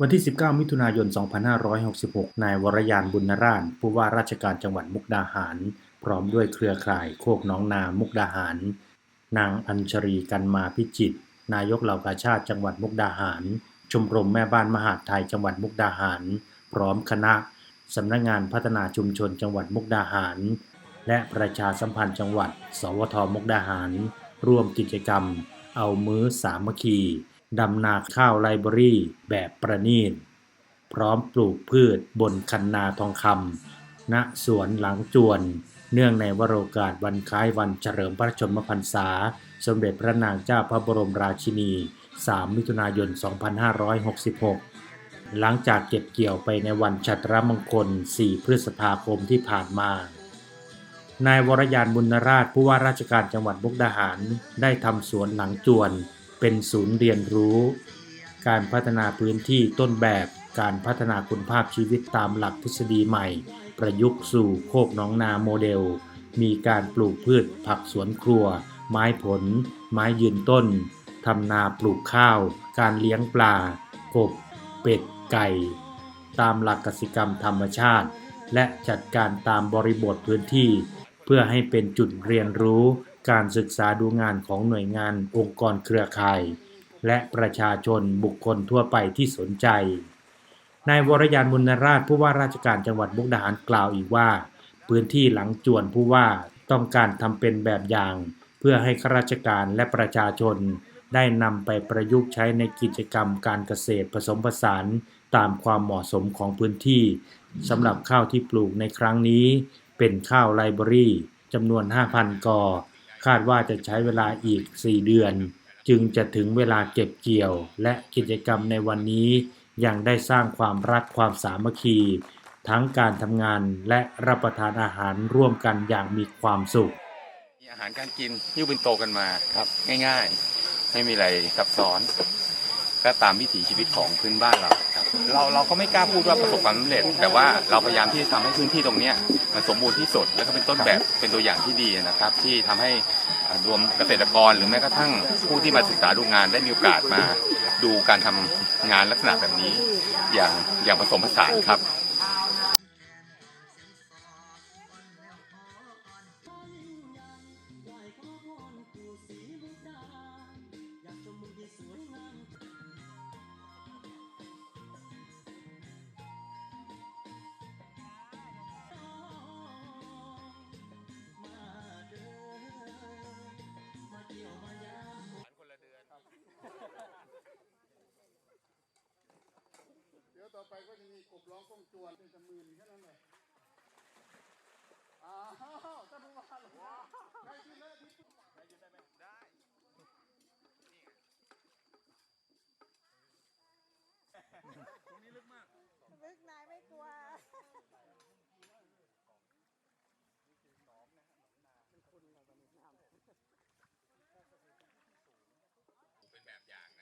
วันที่ 19 มิถุนายน 2566 นายวรยานบุญนราชผู้ว่าราชการจังหวัดมุกดาหาร พร้อมด้วยเครือข่ายโคกน้องนา มุกดาหาร นางอัญชรีกันมาพิจิตรนายกเหล่ากาชาติจังหวัดมุกดาหาร ชมรมแม่บ้านมหาดไทยจังหวัดมุกดาหาร พร้อมคณะสำนักงานพัฒนาชุมชนจังหวัดมุกดาหาร และประชาสัมพันธ์จังหวัด สวทมุกดาหาร ร่วมกิจกรรม เอามื้อสามัคคี ดำนาข้าวไลบรารีแบบประณีตพร้อมปลูกพืชบนคันนาทองคำณสวนหลังจวน เนื่องในวโรกาสวันคล้ายวันเฉลิมพระชนมพรรษา สมเด็จพระนางเจ้าพระบรมราชินี 3 มิถุนายน 2566 หลังจากเก็บเกี่ยวไปในวันชัตรมงคล 4 พฤษภาคมที่ผ่านมานายวรยานบุญราชผู้ว่าราชการจังหวัดมุกดาหาร ได้ทำสวนหลังจวน เป็นศูนย์เรียนรู้ การพัฒนาพื้นที่ต้นแบบการพัฒนาคุณภาพชีวิตตามหลักทฤษฎีใหม่ ประยุกต์สู่โคกน้องนาโมเดล มีการปลูกพืชผักสวนครัว ไม้ผล ไม้ยืนต้นทำนาปลูกข้าว การเลี้ยงปลา กบ เป็ด ไก่ ตามหลักกสิกรรมธรรมชาติ และจัดการตามบริบทพื้นที่ เพื่อให้เป็นจุดเรียนรู้ การศึกษาดูงานของหน่วยงานองค์กรเครือข่าย และประชาชนบุคคลทั่วไปที่สนใจ นายวรยานบุญนราชผู้ว่าราชการจังหวัดมุกดาหารกล่าวอีกว่า พื้นที่หลังจวนผู้ว่าต้องการทำเป็นแบบอย่าง เพื่อให้ข้าราชการและประชาชน ได้นำไปประยุกต์ใช้ในกิจกรรมการเกษตรผสมผสานตามความเหมาะสมของพื้นที่สำหรับข้าวที่ปลูกในครั้งนี้ เป็นข้าวไลบรารีจำนวน 5,000 กอ คาดว่าจะใช้เวลาอีก 4 เดือน จึงจะถึงเวลาเก็บเกี่ยว และกิจกรรมในวันนี้ยังได้สร้างความรักความสามัคคี ทั้งการทำงานและรับประทานอาหารร่วมกันอย่างมีความสุข มีอาหารการกินยิ้วเป็นโตกันมาครับ ง่ายๆ ไม่มีอะไรซับซ้อน ก็ตามวิถีชีวิตของพื้นบ้านเรา เราเราก็ไม่กล้าพูดว่าประสบความสำเร็จ แต่ว่าเราพยายามที่จะทำให้พื้นที่ตรงเนี้ยมันสมบูรณ์ที่สุด แล้วก็เป็นต้นแบบเป็นตัวอย่างที่ดีนะครับ ที่ทำให้อ่ารวมเกษตรกรหรือแม้กระทั่งผู้ที่มาศึกษาดูงานได้มีโอกาสมาดูการทำงานลักษณะแบบนี้ อย่างอย่างผสมผสานครับ ต่อไปก็จะมีกบร้องก้งจวนเป็นจำมื่นแค่นั้นเลยอ้าวท่านผู้ว่าเลยใครยืนได้พี่ใครยืนได้ไหมได้ตรงนี้ลึกมาก ลึกนายไม่กลัวนี่คือหนองนะฮะหนองนาเป็นคนเราตอมีน้ำเป็นแบบอย่างนะ